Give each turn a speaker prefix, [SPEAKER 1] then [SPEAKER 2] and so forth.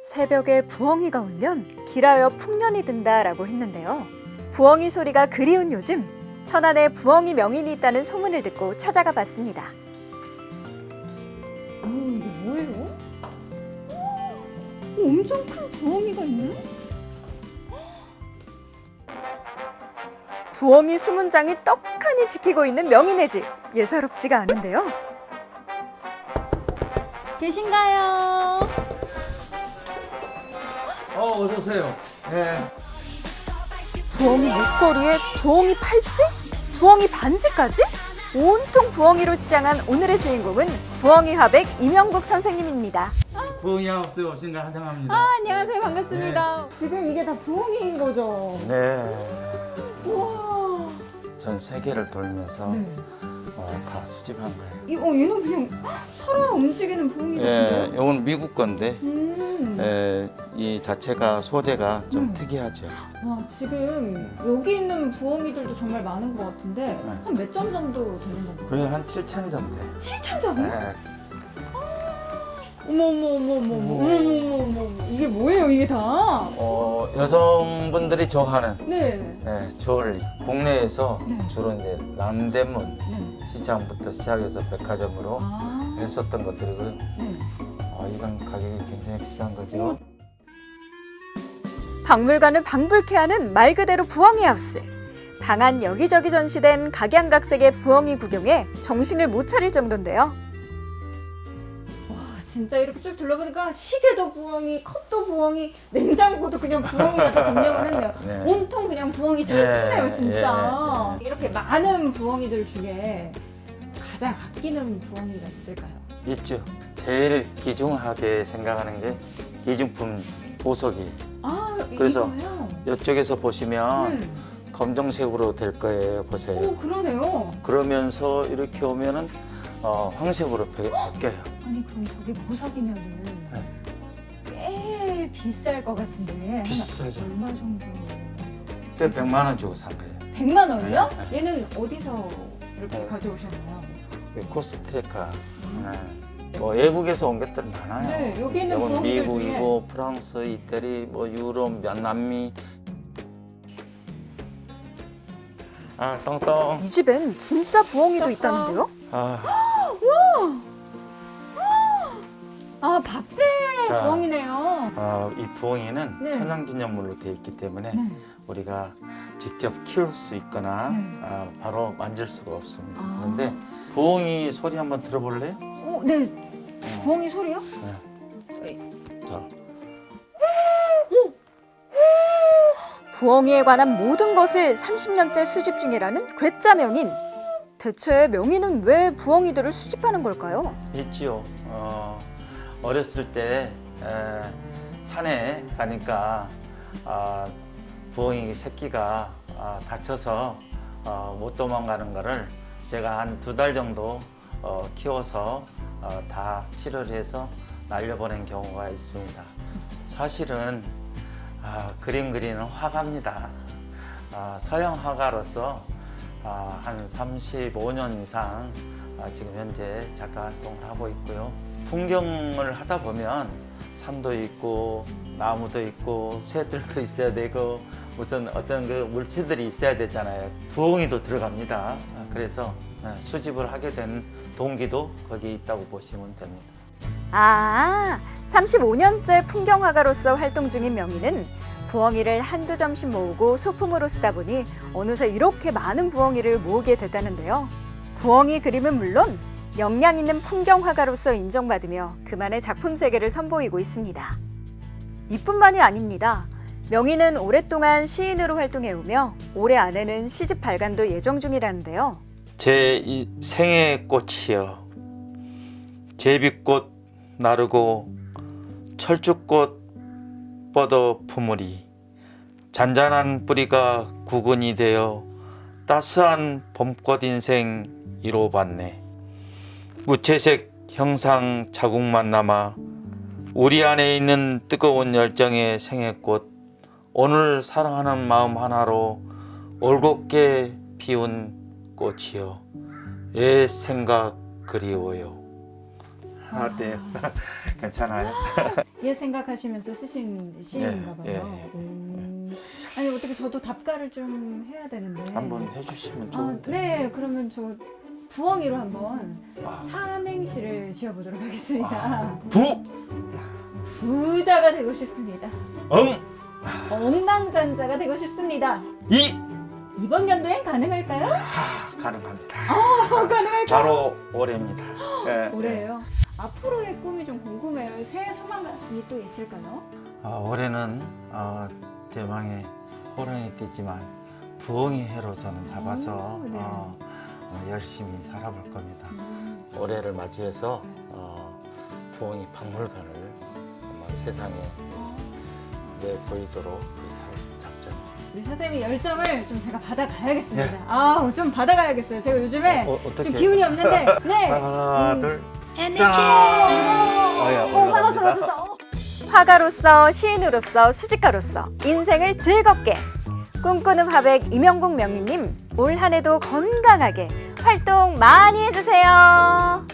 [SPEAKER 1] 새벽에 부엉이가 울면 길하여 풍년이 든다라고 했는데요. 부엉이 소리가 그리운 요즘 천안에 부엉이 명인이 있다는 소문을 듣고 찾아가 봤습니다. 어머 이게 뭐예요? 어, 엄청 큰 부엉이가 있네. 부엉이 수문장이 떡하니 지키고 있는 명인의 집 예사롭지가 않은데요. 계신가요?
[SPEAKER 2] 어, 어서 오세요. 네.
[SPEAKER 1] 부엉이 목걸이에 부엉이 팔찌? 부엉이 반지까지? 온통 부엉이로 치장한 오늘의 주인공은 부엉이 화백 이명국 선생님입니다.
[SPEAKER 2] 부엉이 하우스에 오신 걸 환영합니다.
[SPEAKER 1] 아, 안녕하세요. 반갑습니다. 지금 이게 다 부엉이인 거죠?
[SPEAKER 3] 네,
[SPEAKER 1] 우와.
[SPEAKER 3] 전 세계를 돌면서
[SPEAKER 1] 네.
[SPEAKER 3] 어, 다 수집한 거예요.
[SPEAKER 1] 이, 어, 얘는 그냥 살아 움직이는 부엉이
[SPEAKER 3] 예,
[SPEAKER 1] 같은데요?
[SPEAKER 3] 이건 미국 건데
[SPEAKER 1] 음.
[SPEAKER 3] 예, 이 자체가 소재가 좀
[SPEAKER 1] 음.
[SPEAKER 3] 특이하죠.
[SPEAKER 1] 와, 지금 여기 있는 부엉이들도 정말 많은 것 같은데 한 몇 점 정도 되는 건가요?
[SPEAKER 3] 그래 한 7천 점대.
[SPEAKER 1] 7천 점이요?
[SPEAKER 3] 예,
[SPEAKER 1] 어머 어머 어머 어머 어머 어머 어머 어머 어머 이게 뭐예요 이게 다?
[SPEAKER 3] 어, 여성분들이 좋아하는
[SPEAKER 1] 네.
[SPEAKER 3] 예, 주얼리 국내에서
[SPEAKER 1] 네.
[SPEAKER 3] 주로 이제 남대문
[SPEAKER 1] 네.
[SPEAKER 3] 시장부터 시작해서 백화점으로
[SPEAKER 1] 아.
[SPEAKER 3] 했었던 것들이고요.
[SPEAKER 1] 네.
[SPEAKER 3] 어, 이건 가격이 굉장히 비싼 거죠.
[SPEAKER 1] 어. 박물관을 방불케 하는 말 그대로 부엉이 하우스. 방 안 여기저기 전시된 각양각색의 부엉이 구경에 정신을 못 차릴 정도인데요. 와 진짜 이렇게 쭉 둘러보니까 시계도 부엉이, 컵도 부엉이, 냉장고도 그냥 부엉이가 다 점령을 했네요.
[SPEAKER 3] 네.
[SPEAKER 1] 온통 그냥 부엉이
[SPEAKER 3] 예,
[SPEAKER 1] 천지네요 진짜.
[SPEAKER 3] 예,
[SPEAKER 1] 이렇게 많은 부엉이들 중에 가장 아끼는 부엉이가 있을까요?
[SPEAKER 3] 있죠. 제일 귀중하게 생각하는 게 기중품 보석이.
[SPEAKER 1] 아 이-
[SPEAKER 3] 그래서
[SPEAKER 1] 이거요?
[SPEAKER 3] 이쪽에서 보시면
[SPEAKER 1] 네.
[SPEAKER 3] 검정색으로 될 거예요. 보세요.
[SPEAKER 1] 오 그러네요.
[SPEAKER 3] 그러면서 이렇게 오면은 어, 황색으로 바- 바뀌어요.
[SPEAKER 1] 아니 그럼 저게 보석이면은 꽤 비쌀 것 같은데
[SPEAKER 3] 비싸죠.
[SPEAKER 1] 얼마 정도?
[SPEAKER 3] 그때 100만 원 주고 산 거예요.
[SPEAKER 1] 100만 원이요?
[SPEAKER 3] 네.
[SPEAKER 1] 얘는 어디서 이렇게
[SPEAKER 3] 네.
[SPEAKER 1] 가져오셨나요?
[SPEAKER 3] 그 코스트리카. 네. 뭐 외국에서 온 것들 많아요.
[SPEAKER 1] 네, 여기 있는
[SPEAKER 3] 이건
[SPEAKER 1] 부엉이들
[SPEAKER 3] 미국이고 프랑스, 이태리, 뭐 유럽, 몇 남미. 아, 똥똥.
[SPEAKER 1] 이 집엔 진짜 부엉이도 있다는데요?
[SPEAKER 3] 아,
[SPEAKER 1] 아 박제
[SPEAKER 3] 자.
[SPEAKER 1] 부엉이네요.
[SPEAKER 3] 아, 이 부엉이는
[SPEAKER 1] 네.
[SPEAKER 3] 천연기념물로 되어 있기 때문에
[SPEAKER 1] 네.
[SPEAKER 3] 우리가 직접 키울 수 있거나
[SPEAKER 1] 네.
[SPEAKER 3] 아, 바로 만질 수가 없습니다.
[SPEAKER 1] 아.
[SPEAKER 3] 그런데 부엉이 소리 한번 들어볼래요?
[SPEAKER 1] 어, 네. 부엉이 소리요?
[SPEAKER 3] 자,
[SPEAKER 1] 부엉이에 관한 모든 것을 30년째 수집 중이라는 괴짜 명인. 대체 명인은 왜 부엉이들을 수집하는 걸까요?
[SPEAKER 3] 있지요. 어, 어렸을 때 에, 산에 가니까 아, 부엉이 새끼가 아, 다쳐서 어, 못 도망가는 거를 제가 한 두 달 정도 어, 키워서 어, 다 치료를 해서 날려보낸 경우가 있습니다. 사실은 아, 그림 그리는 화가입니다. 아, 서양 화가로서 아, 한 35년 이상 아, 지금 현재 작가 활동을 하고 있고요. 풍경을 하다 보면 산도 있고 나무도 있고 새들도 있어야 되고 무슨 어떤 그 물체들이 있어야 되잖아요. 부엉이도 들어갑니다. 아, 그래서 네, 수집을 하게 된 동기도 거기 있다고 보시면 됩니다.
[SPEAKER 1] 아, 35년째 풍경화가로서 활동 중인 명희는 부엉이를 한두 점씩 모으고 소품으로 쓰다 보니 어느새 이렇게 많은 부엉이를 모으게 됐다는데요. 부엉이 그림은 물론 역량 있는 풍경화가로서 인정받으며 그만의 작품 세계를 선보이고 있습니다. 이뿐만이 아닙니다. 명희는 오랫동안 시인으로 활동해오며 올해 안에는 시집 발간도 예정 중이라는데요.
[SPEAKER 3] 제이 생의 꽃이여 제비꽃 나르고 철쭉꽃 뻗어 품으리. 잔잔한 뿌리가 구근이 되어 따스한 봄꽃 인생 이로받네. 무채색 형상 자국만 남아 우리 안에 있는 뜨거운 열정의 생애꽃 오늘 사랑하는 마음 하나로 올곧게 피운 꽃이여. 옛 생각 그리워요 어때요? 괜찮아요?
[SPEAKER 1] 옛 생각하시면서 쓰신 시인인가 봐요.
[SPEAKER 3] 예, 예,
[SPEAKER 1] 음. 아니 어떻게 저도 답가를 좀 해야 되는데.
[SPEAKER 3] 한번 해주시면
[SPEAKER 1] 아,
[SPEAKER 3] 좋은데.
[SPEAKER 1] 네, 그러면 저 부엉이로 한번
[SPEAKER 3] 아.
[SPEAKER 1] 삼행시를 지어보도록 하겠습니다.
[SPEAKER 3] 아, 부,
[SPEAKER 1] 부자가 되고 싶습니다.
[SPEAKER 3] 엉,
[SPEAKER 1] 엉망잔자가 되고 싶습니다.
[SPEAKER 3] 이,
[SPEAKER 1] 이번 연도엔 가능할까요?
[SPEAKER 3] 하, 가능합니다.
[SPEAKER 1] 어, 가능할까요?
[SPEAKER 3] 바로 올해입니다. 예, 예.
[SPEAKER 1] 올해요. 앞으로의 꿈이 좀 궁금해요. 새해 소망이 또 있을까요?
[SPEAKER 3] 아, 올해는 어, 대망의 호랑이 띠지만 부엉이 해로 저는 잡아서
[SPEAKER 1] 오, 네.
[SPEAKER 3] 어, 어, 열심히 살아볼 겁니다.
[SPEAKER 1] 음,
[SPEAKER 4] 올해를 맞이해서 어, 부엉이 박물관을 세상에 내 보이도록 그렇게 할 작전.
[SPEAKER 1] 우리 선생님의 열정을 좀 제가 받아가야겠습니다.
[SPEAKER 3] 네.
[SPEAKER 1] 아, 좀 받아가야겠어요. 제가 요즘에
[SPEAKER 3] 어, 어, 어떻게?
[SPEAKER 1] 좀 기운이 없는데, 네.
[SPEAKER 3] 하나,
[SPEAKER 1] 음.
[SPEAKER 3] 둘,
[SPEAKER 1] 에너지!
[SPEAKER 3] 어야,
[SPEAKER 1] 어, 받았어,
[SPEAKER 3] 올라갑니다.
[SPEAKER 1] 받았어. 화가로서, 시인으로서, 수집가로서 인생을 즐겁게 꿈꾸는 화백 이명국 명희님 올 한해도 건강하게 활동 많이 해주세요.